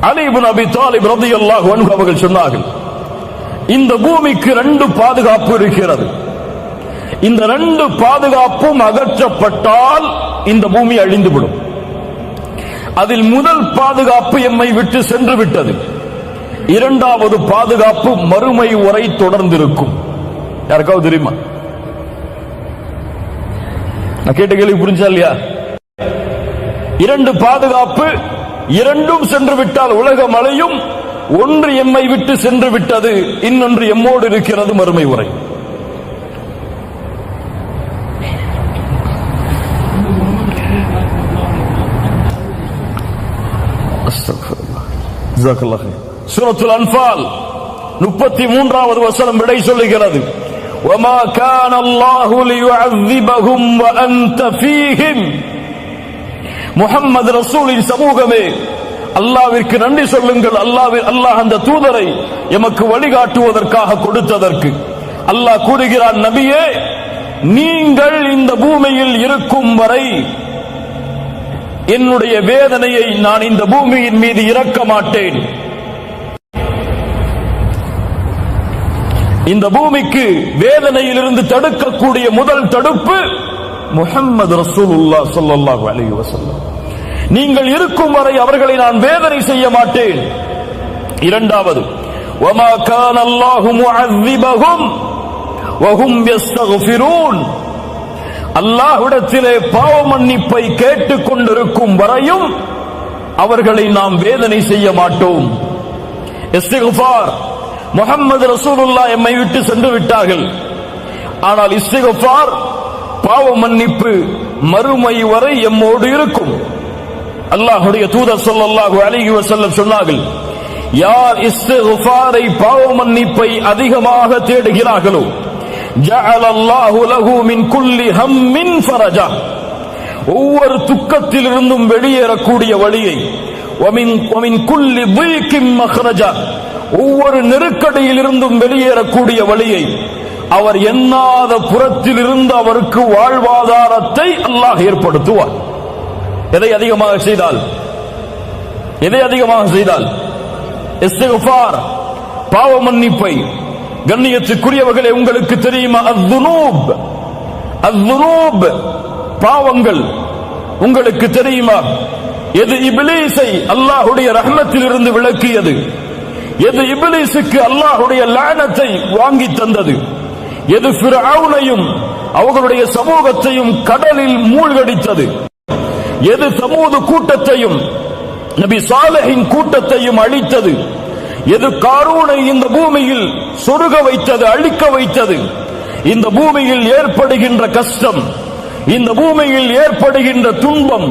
அலிபுன் அபி தாலிப் ரதி அல்லாஹ் அவர்கள் சொன்னார்கள் இந்த பூமிக்கு ரெண்டு பாதுகாப்பு இருக்கிறது. இந்த ரெண்டு பாதுகாப்பும் அகற்றப்பட்டால் இந்த பூமி அழிந்துவிடும். அதில் முதல் பாதுகாப்பு எம்மை விட்டு சென்று விட்டது. இரண்டாவது பாதுகாப்பு மறுமை உரை தொடர்ந்திருக்கும். யாருக்காவது தெரியுமா? நான் கேட்ட கேள்வி புரிஞ்சா இல்லையா? இரண்டு பாதுகாப்பு இரண்டும் சென்று விட்டால் உலகம் அலையும் ஒன்று எம்மை விட்டு சென்று விட்டது இன்னொன்று எம்மோடு இருக்கிறது மறுமை உரை சூரத்துல் அன்பால் முப்பத்தி மூன்றாவது வசனம் விடை சொல்லுகிறது وما كان الله ليعذبهم وأنت فيهم முகம்மது ரசூலின் சமூகமே அல்லாவிற்கு நன்றி சொல்லுங்கள். அல்லாஹ் அல்லாஹ் அந்த தூதரை எமக்கு வழிகாட்டுவதற்காக கொடுத்ததற்கு. அல்லாஹ் கூறுகிறான் நபியே நீங்கள் இந்த பூமியில் இருக்கும் வரை என்னுடைய வேதனையை நான் இந்த பூமியின் மீது இறக்க மாட்டேன். இந்த பூமிக்கு வேதனையிலிருந்து தடுக்கக்கூடிய முதல் தடுப்பு முஹம்மது ரசூலுல்லா ஸல்லல்லாஹு அலைஹி வஸல்லம் நீங்கள் இருக்கும் வரை அவர்களை நான் வேதனை செய்ய மாட்டேன் இரண்டாவது وما كان الله معذبهم وهم يستغفرون அல்லாஹ்விடத்திலே பாவ மன்னிப்பை கேட்டுக் கொண்டிருக்கும் வரையும் அவர்களை நாம் வேதனை செய்ய மாட்டோம் இஸ்திக்ஃபார் முகமது ரசூலுல்லா எம்மை விட்டு சென்று விட்டார்கள் ஆனால் இஸ்திக்ஃபார் பாவ மன்னிப்பு மறுமை வரை எம்மோடு இருக்கும். அல்லாஹுடைய தூதர் சொல்லல்லாஹு அலிஹி வசல்லம் சொன்னார்கள் யார் இஸ்திஃபாரை பாவ மன்னிப்பை அதிகமாக தேடுகிறார்களோ ஜஅலல்லாஹு லஹு மின் குல்லி ஹம்மின் ஃபரஜா. ஒவ்வொரு துக்கத்திலிருந்தும் வெளியேறக்கூடிய வழியை ஒமின் ஒமின் குல்லி தில்கின் மஹ்ரஜா. ஒவ்வொரு நெருக்கடியிலிருந்தும் வெளியேறக்கூடிய வழியை அவர் எண்ணாத புறத்தில் இருந்து அவருக்கு வாழ்வாதாரத்தை அல்லாஹ் ஏற்படுத்துவார். எதை அதிகமாக செய்தால்? எதை அதிகமாக செய்தால்? இஸ்திக்ஃபார் பாவ மன்னிப்பை. கண்ணியத்துக்குரியவர்களே உங்களுக்கு தெரியுமா? அத்துனூப். அத்துனூப் பாவங்கள். உங்களுக்கு தெரியுமா? எது இபிலீஸை அல்லாஹுடைய ரஹ்மத்தில் இருந்து விளக்கியது? எது இபிலீஸுக்கு அல்லாஹுடைய லானத்தை வாங்கி தந்தது? எது ஃபிரௌனையும் அவர்களுடைய சமூகத்தையும் கடலில் மூழ்கடித்தது. எது சமூக கூட்டத்தையும் நபி சாலஹின் கூட்டத்தையும் அழித்தது. எது காரூனை இந்த பூமியில் சொருக வைத்தது அழிக்க வைத்தது. இந்த பூமியில் ஏற்படுகின்ற கஷ்டம் இந்த பூமியில் ஏற்படுகின்ற துன்பம்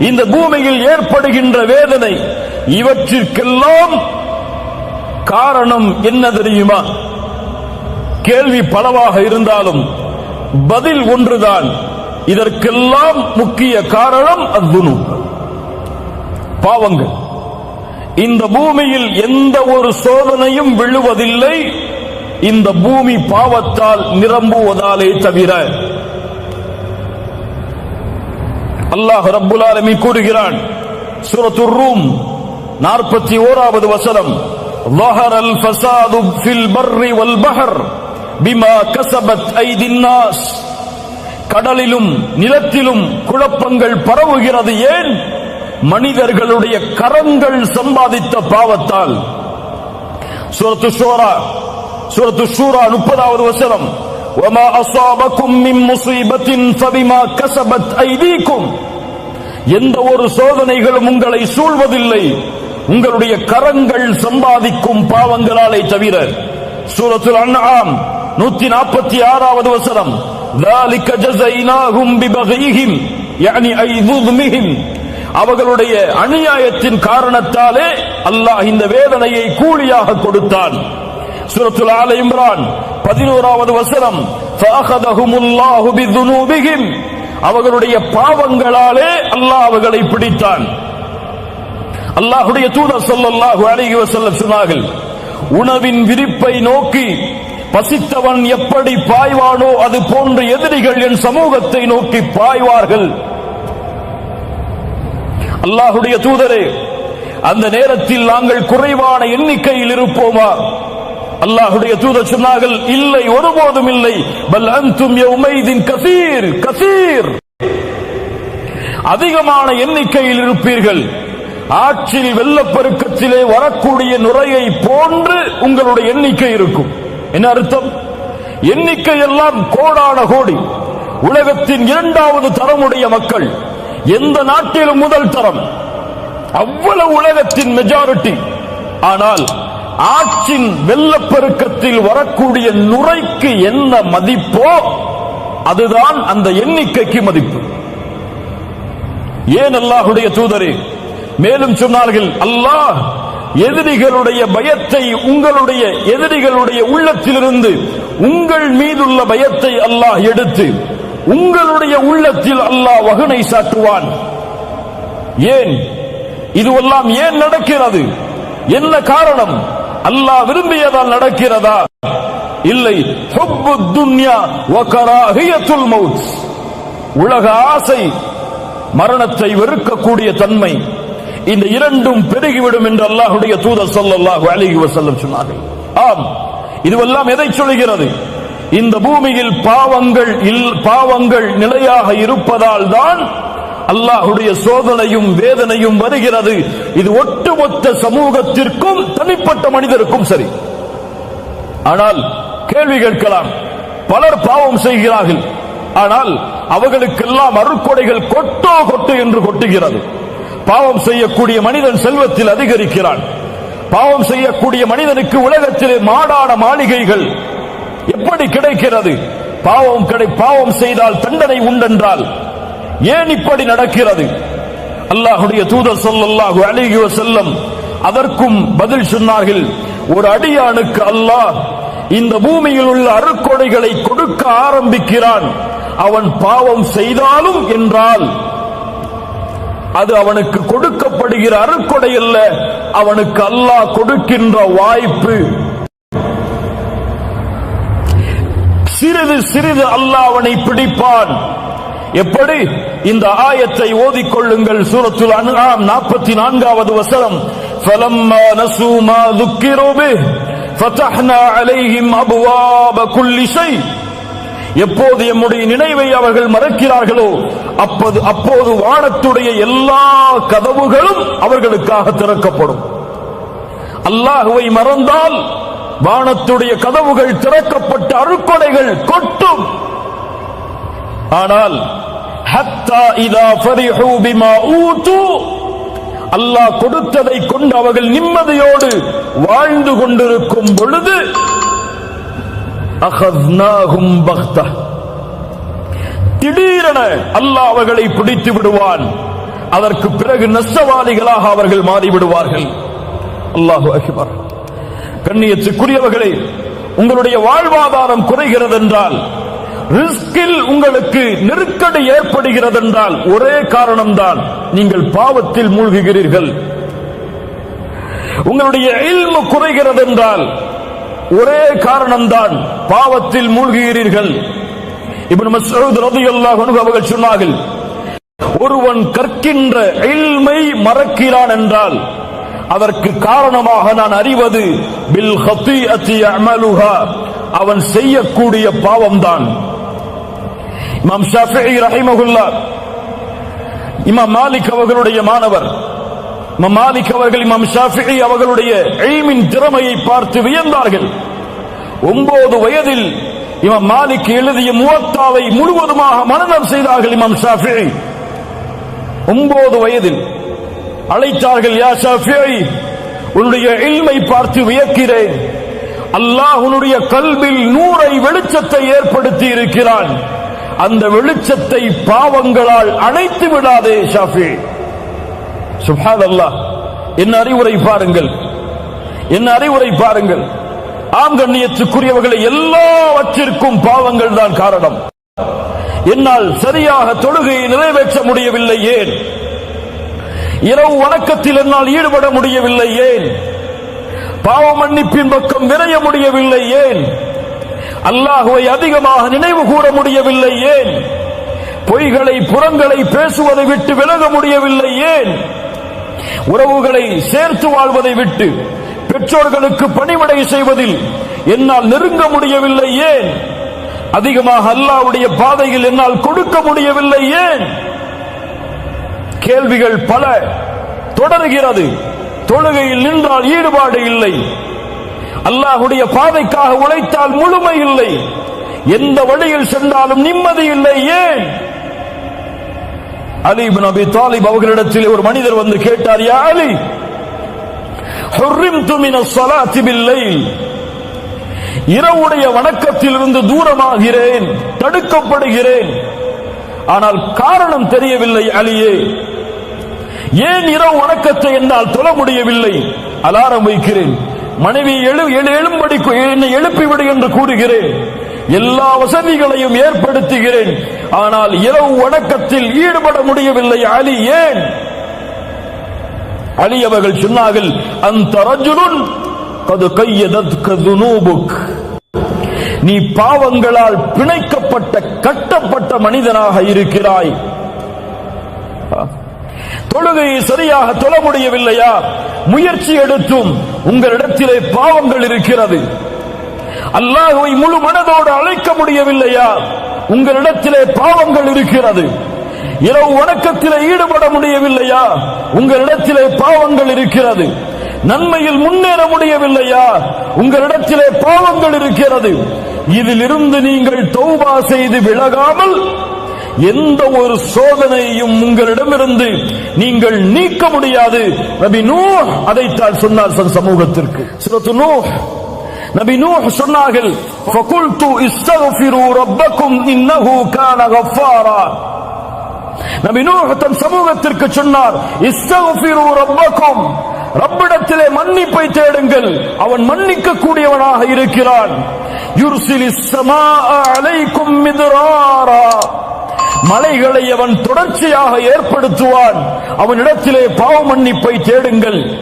இந்த பூமியில் ஏற்படுகின்ற வேதனை இவற்றிற்கெல்லாம் காரணம் என்ன தெரியுமா? கேள்வி பலவாக இருந்தாலும் பதில் ஒன்றுதான் இதற்கெல்லாம் முக்கிய காரணம் அத்துணு பாவங்கள் இந்த பூமியில் எந்த ஒரு சோதனையும் விழுவதில்லை இந்த பூமி பாவத்தால் நிரம்புவதாலே தவிர அல்லாஹ் ரப்புல் ஆலமீன் கூறுகிறான் சூரத்துர் ரூம் நாற்பத்தி ஓராவது வசனம் ظهر الفساد في البر والبحر بما كسبت أيدي الناس கடலிலும் நிலத்திலும் குழப்பங்கள் பரவுகிறது ஏன் மனிதர்களுடைய கரங்கள் சம்பாதித்த பாவத்தால் சூரத்து ஷூரா சூரத்து ஷூரா முப்பதாவது வசனம் وما أصابكم من مصيبة فبما كسبت أيديكم எந்த ஒரு சோதனைகளும் உங்களை சூழ்வதில்லை உங்களுடைய கரங்கள் சம்பாதிக்கும் பாவங்களாலே தவிர சூரத்துல் அன்ஆம் நூத்தி நாற்பத்தி ஆறாவது வசனம் ذلك جزيناهم ببغيهم يعني أي ظلمهم அவர்களுடைய அநியாயத்தின் காரணத்தாலே அல்லாஹ் இந்த வேதனையை கூலியாக கொடுத்தான் சூரத்துல் ஆல இம்ரான் பதினோராவது வசனம் فأخذهم الله بذنوبهم அவர்களுடைய பாவங்களாலே அல்லாஹ் அவர்களை பிடித்தான் அல்லாஹுடைய தூதர் ஸல்லல்லாஹு அலைஹி வஸல்லம் சொன்னார்கள் உணவின் விரிப்பை நோக்கி பசித்தவன் எப்படி பாய்வானோ அது போன்ற எதிரிகள் என் சமூகத்தை நோக்கி பாய்வார்கள். அல்லாஹுடைய தூதரே அந்த நேரத்தில் நாங்கள் குறைவான எண்ணிக்கையில் இருப்போமா? அல்லாஹுடைய தூதர் சொன்னார்கள் இல்லை ஒருபோதும் இல்லை. பல் அந்தும் உமைதின் கசீர் கசீர். அதிகமான எண்ணிக்கையில் இருப்பீர்கள். ஆற்றில் வெள்ளப்பெருக்கத்திலே வரக்கூடிய நுரையை போன்று உங்களுடைய எண்ணிக்கை இருக்கும். என்ன அர்த்தம்? எண்ணிக்கை எல்லாம் கோடான கோடி. உலகத்தின் இரண்டாவது தரமுடைய மக்கள். எந்த நாட்டிலும் முதல் தரம். அவ்வளவு உலகத்தின் மெஜாரிட்டி ஆனால் ஆற்றின் வெள்ளப்பெருக்கத்தில் வரக்கூடிய நுரைக்கு என்ன மதிப்போ அதுதான் அந்த எண்ணிக்கைக்கு மதிப்பு. ஏன் அல்லாஹுடைய தூதரே? மேலும் சொன்னார்கள் அல்லாஹ் எதிரிகளுடைய பயத்தை உங்களுடைய எதிரிகளுடைய உள்ளத்திலிருந்து உங்கள் மீதுள்ள பயத்தை அல்லாஹ் எடுத்து உங்களுடைய உள்ளத்தில் அல்லாஹ் வகுனை சாட்டுவான். ஏன்? இதுவெல்லாம் ஏன் நடக்கிறது? என்ன காரணம்? அல்லாஹ் விரும்பியதால் நடக்கிறதா? இல்லை. துன்யா உலக ஆசை மரணத்தை வெறுக்கக்கூடிய தன்மை. இந்த இரண்டும் பெருகிவிடும் என்று அல்லாஹுடைய தூதர் சொல்லல்லாஹு அலைஹி வசல்லம் சொன்னார்கள். ஆம் இதுவெல்லாம் எதை சொல்கிறது? இந்த பூமியில் பாவங்கள் இல்- பாவங்கள் நிலையாக இருப்பதால் தான் அல்லாஹுடைய சோதனையும் வேதனையும் வருகிறது. இது ஒட்டுமொத்த சமூகத்திற்கும் தனிப்பட்ட மனிதருக்கும் சரி. ஆனால் கேள்வி கேட்கலாம். பலர் பாவம் செய்கிறார்கள். ஆனால் அவர்களுக்கெல்லாம் அருக்கொடைகள் கொட்டோ கொட்டு என்று கொட்டுகிறது. பாவம் செய்யக்கூடிய மனிதன் செல்வத்தில் அதிகரிக்கிறான். பாவம் செய்யக்கூடிய மனிதனுக்கு உலகத்திலே மாடான மாளிகைகள் எப்படி கிடைக்கிறது? பாவம் கிடை பாவம் செய்தால் தண்டனை உண்டென்றால் ஏன் இப்படி நடக்கிறது? அல்லாஹுடைய தூதர் ஸல்லல்லாஹு அலைஹி செல்லம் அதற்கும் பதில் சொன்னார்கள் ஒரு அடியானுக்கு அல்லாஹ் இந்த பூமியில் உள்ள அருக்கொடைகளை கொடுக்க ஆரம்பிக்கிறான். அவன் பாவம் செய்தாலும் என்றால் அது அவனுக்கு கொடுக்கப்படுகிற அருக்கொடை அல்ல அவனுக்கு அல்லாஹ் கொடுக்கின்ற வாய்ப்பு சிறிது சிறிது அல்லாஹ் அவனை பிடிப்பான் எப்படி இந்த ஆயத்தை ஓதிக்கொள்ளுங்கள் சூரத்துல் அன்ஆம் நாற்பத்தி நான்காவது வசனம் فَلَمَّا نَسُوا مَا ذُكِّرُوا بِهِ فَتَحْنَا عَلَيْهِمْ أَبْوَابَ كُلِّ شَيْءٍ எப்போது எம்முடைய நினைவை அவர்கள் மறக்கிறார்களோ அப்போது அப்போது வானத்துடைய எல்லா கதவுகளும் அவர்களுக்காக திறக்கப்படும். அல்லாஹுவை மறந்தால் வானத்துடைய கதவுகள் திறக்கப்பட்ட அருக்கொடைகள் கொட்டும். ஆனால் ஹத்தா இதா ஃபரிஹு பிமா அல்லாஹ் கொடுத்ததை கொண்டு அவர்கள் நிம்மதியோடு வாழ்ந்து கொண்டிருக்கும் பொழுது அகத்னாகும் பக்தா திடீரென அல்லாஹ் அவர்களை பிடித்து விடுவான். அதற்கு பிறகு நஷ்டவாதிகளாக அவர்கள் மாறிவிடுவார்கள் அல்லாஹு அக்பர். கண்ணியத்துக்குரியவர்களே உங்களுடைய வாழ்வாதாரம் குறைகிறது என்றால் ரிஸ்கில் உங்களுக்கு நெருக்கடி ஏற்படுகிறது என்றால் ஒரே காரணம்தான் நீங்கள் பாவத்தில் மூழ்குகிறீர்கள். உங்களுடைய இல்மு குறைகிறது என்றால் ஒரே காரணம்தான் பாவத்தில் மூழ்குகிறீர்கள். அவர்கள் சொன்னார்கள் ஒருவன் கற்கின்ற எல்மை மறக்கிறான் என்றால் அதற்கு காரணமாக நான் அறிவது பில் ஹத்தீஅத்தி அமலுஹா அவன் செய்யக்கூடிய பாவம்தான். இமாம் ஷாஃபி ரஹிமகுல்லா இமாம் மாலிக் அவர்களுடைய மாணவர் இமாம் மாலிக் அவர்கள் இமாம் ஷாஃபி அவர்களுடைய எய்மின் திறமையை பார்த்து வியந்தார்கள். ஒன்பது வயதில் இமாம் மாலிக் எழுதிய முவத்தாவை முழுவதுமாக மனநம் செய்தார்கள் இமாம் ஷாஃபி. ஒன்பது வயதில் அழைத்தார்கள் யா ஷாஃபி உன்னுடைய இல்மை பார்த்து வியக்கிறேன் அல்லாஹ் உன்னுடைய கல்வில் நூறை வெளிச்சத்தை ஏற்படுத்தி இருக்கிறான். அந்த வெளிச்சத்தை பாவங்களால் அணைத்து விடாதே ஷாஃபி. சுப்ஹான் அல்லாஹ் என்ன அறிவுரை பாருங்கள். என்ன அறிவுரை பாருங்கள். ஆம் கண்ணியத்துக்குரியவர்களை எல்லாவற்றிற்கும் பாவங்கள் தான் காரணம். என்னால் சரியாக தொழுகையை நிறைவேற்ற முடியவில்லை ஏன்? இரவு வணக்கத்தில் என்னால் ஈடுபட முடியவில்லை ஏன்? பாவ மன்னிப்பின் பக்கம் விரைய முடியவில்லை ஏன்? அல்லாஹுவை அதிகமாக நினைவு கூற முடியவில்லை ஏன்? பொய்களை புறங்களை பேசுவதை விட்டு விலக முடியவில்லை ஏன்? உறவுகளை சேர்த்து வாழ்வதை விட்டு பெற்றோர்களுக்கு பணிவிடை செய்வதில் என்னால் நெருங்க முடியவில்லை ஏன்? அதிகமாக அல்லாவுடைய பாதையில் என்னால் கொடுக்க முடியவில்லை ஏன்? கேள்விகள் பல. தொடர்கிறது. தொழுகையில் நின்றால் ஈடுபாடு இல்லை. அல்லாஹுடைய பாதைக்காக உழைத்தால் முழுமை இல்லை. எந்த வழியில் சென்றாலும் நிம்மதி இல்லை ஏன்? அலி அபி தாலிப் அவர்களிடத்தில் ஒரு மனிதர் வந்து கேட்டார் யா அலி இரவுடைய வணக்கத்திலிருந்து தூரமாகிறேன் தடுக்கப்படுகிறேன். ஆனால் காரணம் தெரியவில்லை அலியே. ஏன் இரவு வணக்கத்தை என்னால் தொழ முடியவில்லை? அலாரம் வைக்கிறேன். மனைவி எழு எழு எழும்படி என்னை எழுப்பிவிடு என்று கூறுகிறேன். எல்லா வசதிகளையும் ஏற்படுத்துகிறேன். ஆனால் இரவு வணக்கத்தில் ஈடுபட முடியவில்லை அலி ஏன்? அலி அவர்கள் சொன்னார்கள் அந்த ரஜுலுன் கது கையதத்க நீ பாவங்களால் பிணைக்கப்பட்ட கட்டப்பட்ட மனிதனாக இருக்கிறாய். தொழுகையை சரியாக தொழ முடியவில்லையா? முயற்சி எடுத்தும் உங்களிடத்திலே பாவங்கள் இருக்கிறது. அல்லாஹுவை முழு மனதோடு அழைக்க முடியவில்லையா? உங்களிடத்திலே பாவங்கள் இருக்கிறது. இரவு வணக்கத்திலே ஈடுபட முடியவில்லையா உங்களிடத்திலே பாவங்கள் இருக்கிறது நன்மையில் முன்னேற முடியவில்லையா உங்களிடத்திலே பாவங்கள் இருக்கிறது இதிலிருந்து நீங்கள் தௌபா செய்து விலகாமல் எந்த ஒரு சோதனையும் உங்களிடமிருந்து நீங்கள் நீக்க முடியாது நபி நூஹ் அதைத்தான் சொன்னார் தன் சமூகத்திற்கு சிலத்து நூஹ் நபி நூஹ் சொன்னார்கள் فَقُلْتُ اسْتَغْفِرُوا رَبَّكُمْ إِنَّهُ كَانَ غَفَّارًا நபி நூஹ் தன் சமூகத்திற்கு சொன்னார் இஸ்தகுஃபிரு ரப்பக்கும். ரப்பிடத்திலே மன்னிப்பை தேடுங்கள். அவன் மன்னிக்க கூடியவனாக இருக்கிறான். யுர்சிலிஸ் சமா அலைக்கும் மிதுராரா. மலைகளை அவன் தொடர்ச்சியாக ஏற்படுத்துவான். அவனிடத்திலே பாவ மன்னிப்பை தேடுங்கள்.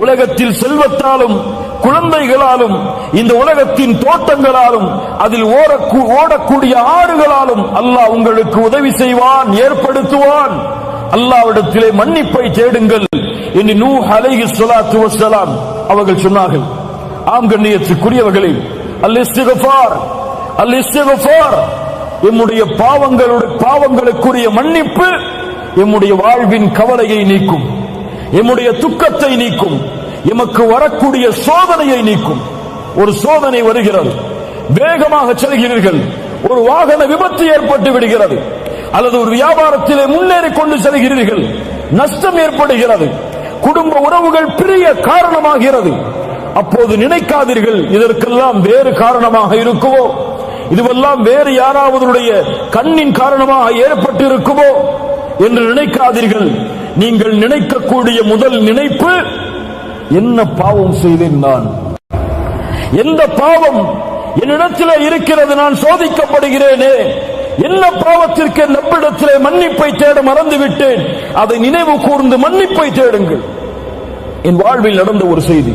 உலகத்தில் செல்வத்தாலும் குழந்தைகளாலும் இந்த உலகத்தின் தோட்டங்களாலும் அதில் ஓடக்கூடிய ஆறுகளாலும் அல்லாஹ் உங்களுக்கு உதவி செய்வான் ஏற்படுத்துவான். அல்லாவிடத்திலே மன்னிப்பை தேடுங்கள். என்று நூ அலைஹி சொலாத்து வசலாம் அவர்கள் சொன்னார்கள். ஆம் கண்ணியத்துக்குரியவர்களே அல் இஸ்திகஃபார் அல் இஸ்திகஃபார் எம்முடைய பாவங்களுடைய பாவங்களுக்குரிய மன்னிப்பு எம்முடைய வாழ்வின் கவலையை நீக்கும். எம்முடைய துக்கத்தை நீக்கும். எமக்கு வரக்கூடிய சோதனையை நீக்கும். ஒரு சோதனை வருகிறது. வேகமாக செல்கிறீர்கள். ஒரு வாகன விபத்து ஏற்பட்டு விடுகிறது. அல்லது ஒரு வியாபாரத்திலே முன்னேறி கொண்டு செல்கிறீர்கள். நஷ்டம் ஏற்படுகிறது. குடும்ப உறவுகள் பிரிய காரணமாகிறது. அப்போது நினைக்காதீர்கள் இதற்கெல்லாம் வேறு காரணமாக இருக்குவோ இதுவெல்லாம் வேறு யாராவதுடைய கண்ணின் காரணமாக ஏற்பட்டு இருக்குமோ என்று நினைக்காதீர்கள். நீங்கள் நினைக்கக்கூடிய முதல் நினைப்பு என்ன பாவம் செய்தேன் நான்? எந்த பாவம் என்னிடத்தில் இருக்கிறது நான் சோதிக்கப்படுகிறேனே? என்ன பாவத்திற்கு நம்மிடத்திலே மன்னிப்பை தேட மறந்துவிட்டேன்? அதை நினைவு கூர்ந்து மன்னிப்பை தேடுங்கள். என் வாழ்வில் நடந்த ஒரு செய்தி.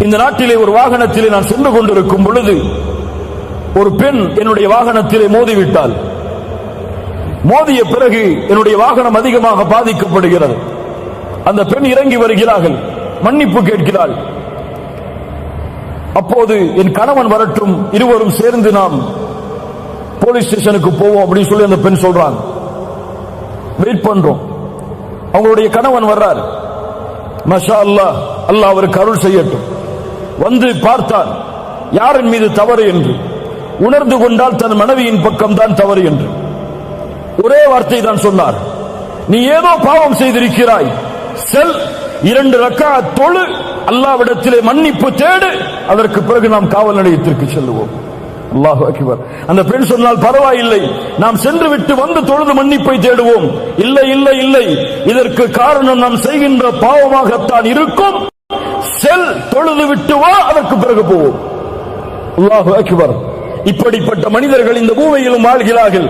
இந்த நாட்டிலே ஒரு வாகனத்திலே நான் சென்று கொண்டிருக்கும் பொழுது ஒரு பெண் என்னுடைய வாகனத்திலே மோதிவிட்டாள். மோதிய பிறகு என்னுடைய வாகனம் அதிகமாக பாதிக்கப்படுகிறது. அந்த பெண் இறங்கி வருகிறார்கள். மன்னிப்பு கேட்கிறாள். அப்போது என் கணவன் வரட்டும் இருவரும் சேர்ந்து நாம் போலீஸ் ஸ்டேஷனுக்கு போவோம் அப்படின்னு சொல்லி அந்த பெண் சொல்றாங்க வெயிட் பண்றோம். அவங்களுடைய கணவன் வர்றார். மஷா அல்லாஹ் அல்லாஹ் அவருக்கு அருள் செய்யட்டும். வந்து பார்த்தார் யாரின் மீது தவறு என்று. உணர்ந்து கொண்டால் தன் மனைவியின் பக்கம் தான் தவறு என்று. ஒரே வார்த்தை தான் சொன்னார். நீ ஏதோ பாவம் செய்திருக்கிறாய். செல் இரண்டு ரக்கா தொழு அல்லாவிடத்திலே மன்னிப்பு தேடு அதற்கு பிறகு நாம் காவல் நிலையத்திற்கு செல்லுவோம். அல்லாஹு அக்பர். அந்த பெண் சொன்னால் பரவாயில்லை நாம் சென்று விட்டு வந்து தொழுது மன்னிப்பை தேடுவோம். இல்லை இல்லை இல்லை இதற்கு காரணம் நாம் செய்கின்ற பாவமாகத்தான் இருக்கும். செல் தொழுது விட்டு வா அதற்கு பிறகு போவோம். அல்லாஹு அக்பர். இப்படிப்பட்ட மனிதர்கள் இந்த பூமியிலும் வாழ்கிறார்கள்.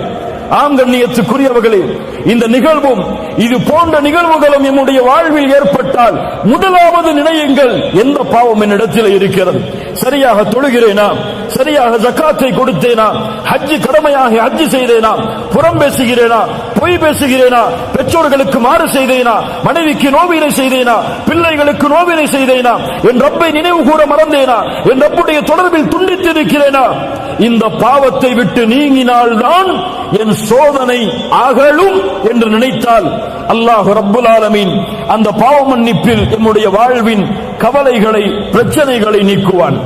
ஆம் கண்ணியத்துக்குரியவர்களே இந்த நிகழ்வும் இது போன்ற நிகழ்வுகளும் என்னுடைய வாழ்வில் ஏற்பட்டால் முதலாவது நினையுங்கள் எந்த பாவம் என்னிடத்தில் இருக்கிறது. சரியாக தொழுகிறேனா? சரியாக ஜக்காத்தை கொடுத்தேனா? ஹஜ்ஜி கடமையாக ஹஜ்ஜி செய்தேனா? புறம் பேசுகிறேனா? பொய் பேசுகிறேனா? பெற்றோர்களுக்கு மாறு செய்தேனா? மனைவிக்கு நோவினை செய்தேனா? பிள்ளைகளுக்கு நோவினை செய்தேனா? என் ரப்பை நினைவு கூற மறந்தேனா? என் ரப்புடைய தொடர்பில் துண்டித்திருக்கிறேனா? இந்த பாவத்தை விட்டு நீங்கினால்தான் என் சோதனை அகலும் என்று நினைத்தால் அல்லாஹ் ரப்புல் ஆலமீன் அந்த பாவ மன்னிப்பில் நம்முடைய வாழ்வின் கவலைகளை பிரச்சனைகளை நீக்குவான்.